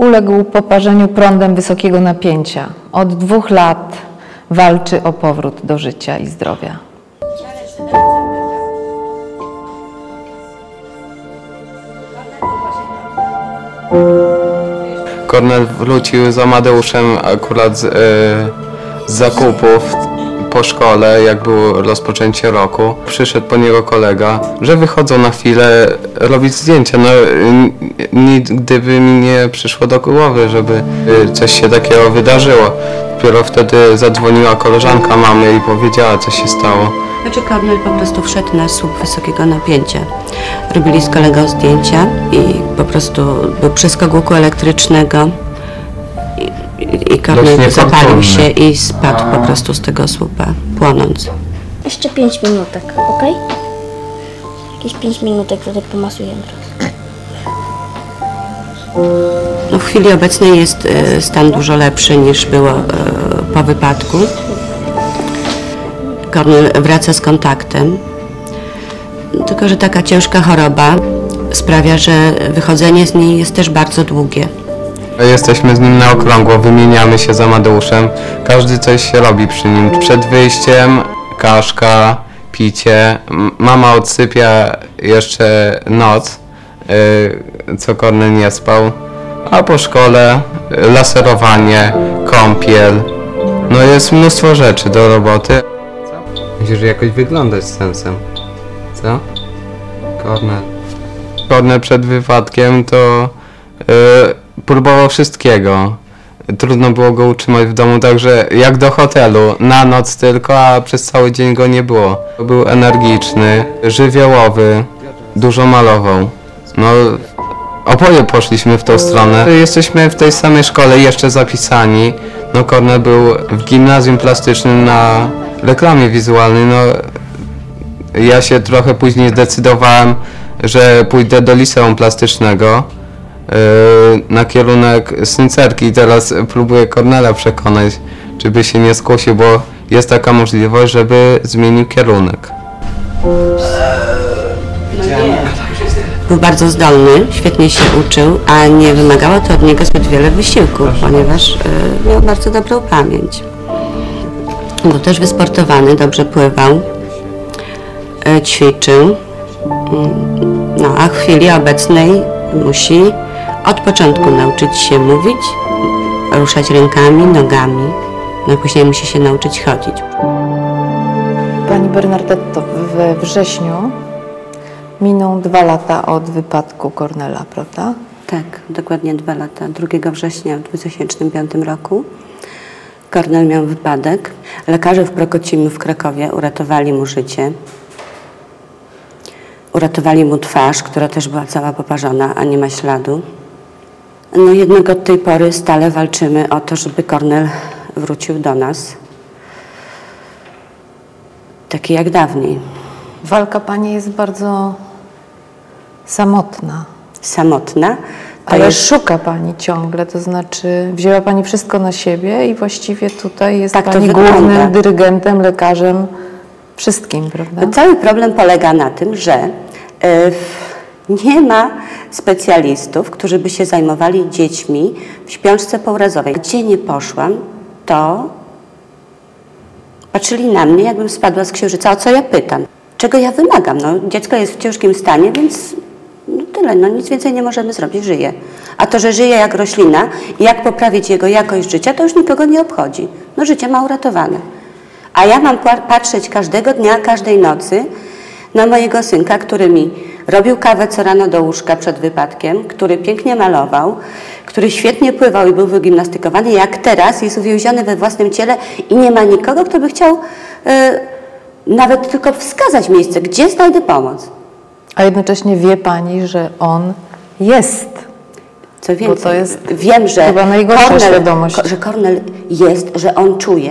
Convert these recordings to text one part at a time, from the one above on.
uległ poparzeniu prądem wysokiego napięcia. Od dwóch lat walczy o powrót do życia i zdrowia. Kornel wrócił z Amadeuszem akurat z, e, z zakupów po szkole, jak było rozpoczęcie roku. Przyszedł po niego kolega, że wychodzą na chwilę robić zdjęcia. No, nigdy by mi nie przyszło do głowy, żeby e, coś się takiego wydarzyło. Dopiero wtedy zadzwoniła koleżanka mamy i powiedziała, co się stało. Znaczy Kornel po prostu wszedł na słup wysokiego napięcia. Robili z kolegą zdjęcia i po prostu był przeskok elektrycznego Dość zapalił się i spadł po prostu z tego słupa, płonąc. Jeszcze 5 minutek, ok? Jakieś 5 minutek, wtedy pomasujemy teraz. No, w chwili obecnej jest e, stan dużo lepszy niż było e, po wypadku. Kornel wraca z kontaktem, tylko że taka ciężka choroba sprawia, że wychodzenie z niej jest też bardzo długie. Jesteśmy z nim na okrągło, wymieniamy się z Amadeuszem. Każdy coś robi przy nim. Przed wyjściem kaszka, picie. Mama odsypia jeszcze noc, yy, co Kornel nie spał. A po szkole y, laserowanie, kąpiel. No jest mnóstwo rzeczy do roboty. Musisz jakoś wyglądać z sensem. Co? Kornel. Kornel przed wypadkiem to y, próbował wszystkiego. Trudno było go utrzymać w domu, także jak do hotelu, na noc tylko, a przez cały dzień go nie było. Był energiczny, żywiołowy, dużo malował. No, oboje poszliśmy w tą stronę. Jesteśmy w tej samej szkole jeszcze zapisani. No, Kornel był w gimnazjum plastycznym na reklamie wizualnej. No, ja się trochę później zdecydowałem, że pójdę do liceum plastycznego na kierunek sncerki i teraz próbuję Kornela przekonać, żeby się nie skusił, bo jest taka możliwość, żeby zmienił kierunek. Był bardzo zdolny, świetnie się uczył, a nie wymagało to od niego zbyt wiele wysiłku, ponieważ e, miał bardzo dobrą pamięć. Był też wysportowany, dobrze pływał, e, ćwiczył, Mm, no, a w chwili obecnej musi od początku nauczyć się mówić, ruszać rękami, nogami, no później musi się nauczyć chodzić. Pani Bernardetto, we wrześniu miną dwa lata od wypadku Kornela, prawda? Tak, dokładnie dwa lata. 2 września w 2005 roku Kornel miał wypadek. Lekarze w Prokocimiu w Krakowie uratowali mu życie. Uratowali mu twarz, która też była cała poparzona, a nie ma śladu. No jednak od tej pory stale walczymy o to, żeby Kornel wrócił do nas. Taki jak dawniej. Walka Pani jest bardzo samotna, Samotna. To ale jest- szuka Pani ciągle, to znaczy wzięła Pani wszystko na siebie i właściwie tutaj jest Tak Pani głównym dyrygentem, lekarzem, wszystkim, prawda? Cały problem polega na tym, że e, nie ma specjalistów, którzy by się zajmowali dziećmi w śpiączce pourazowej. Gdzie nie poszłam, to patrzyli na mnie, jakbym spadła z księżyca. O co ja pytam? Czego ja wymagam? No, dziecko jest w ciężkim stanie, więc no tyle, no nic więcej nie możemy zrobić, żyje. A to, że żyje jak roślina i jak poprawić jego jakość życia, to już nikogo nie obchodzi. No życie ma uratowane. A ja mam pa- patrzeć każdego dnia, każdej nocy na mojego synka, który mi robił kawę co rano do łóżka przed wypadkiem, który pięknie malował, który świetnie pływał i był wygimnastykowany, jak teraz jest uwięziony we własnym ciele i nie ma nikogo, kto by chciał e, nawet tylko wskazać miejsce, gdzie znajdę pomoc. A jednocześnie wie Pani, że on jest. Co więcej, to jest wiem, że chyba najgorsza świadomość. ko- że Kornel jest, że on czuje,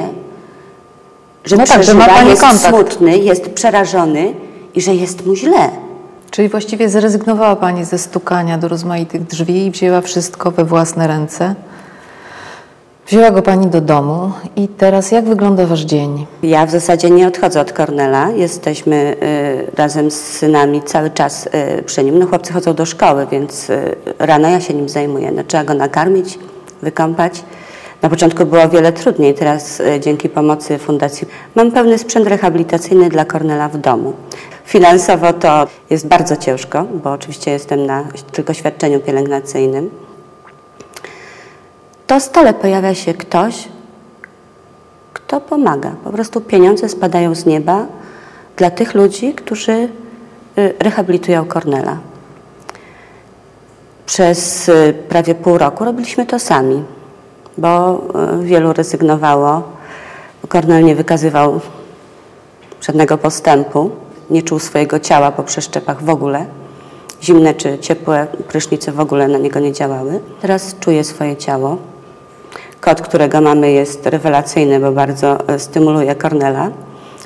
że No tak, że przeżywa, ma pani jest kontakt. smutny, jest przerażony i że jest mu źle. Czyli właściwie zrezygnowała Pani ze stukania do rozmaitych drzwi i wzięła wszystko we własne ręce. Wzięła go Pani do domu i teraz jak wygląda Wasz dzień? Ja w zasadzie nie odchodzę od Kornela. Jesteśmy y, razem z synami cały czas y, przy nim. No chłopcy chodzą do szkoły, więc y, rano ja się nim zajmuję. No, trzeba go nakarmić, wykąpać. Na początku było wiele trudniej, teraz y, dzięki pomocy fundacji mam pełny sprzęt rehabilitacyjny dla Kornela w domu. Finansowo to jest bardzo ciężko, bo oczywiście jestem na tylko świadczeniu pielęgnacyjnym. To stale pojawia się ktoś, kto pomaga. Po prostu pieniądze spadają z nieba dla tych ludzi, którzy y, rehabilitują Kornela. Przez y, prawie pół roku robiliśmy to sami, bo y, wielu rezygnowało. Kornel nie wykazywał żadnego postępu, nie czuł swojego ciała po przeszczepach w ogóle. Zimne czy ciepłe prysznice w ogóle na niego nie działały. Teraz czuje swoje ciało. Kot, którego mamy, jest rewelacyjny, bo bardzo e, stymuluje Kornela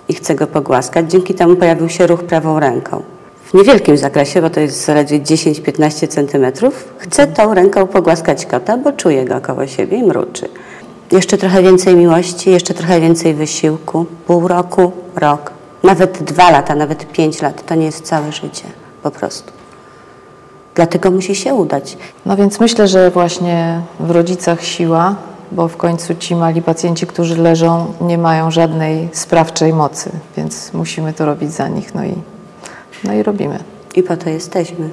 i chce go pogłaskać. Dzięki temu pojawił się ruch prawą ręką. W niewielkim zakresie, bo to jest zaledwie 10-15 cm, chce tą ręką pogłaskać kota, bo czuje go koło siebie i mruczy. Jeszcze trochę więcej miłości, jeszcze trochę więcej wysiłku. Pół roku, rok, nawet dwa lata, nawet pięć lat. To nie jest całe życie, po prostu. Dlatego musi się udać. No więc myślę, że właśnie w rodzicach siła, bo w końcu ci mali pacjenci, którzy leżą, nie mają żadnej sprawczej mocy, więc musimy to robić za nich, no i, no i robimy. I po to jesteśmy.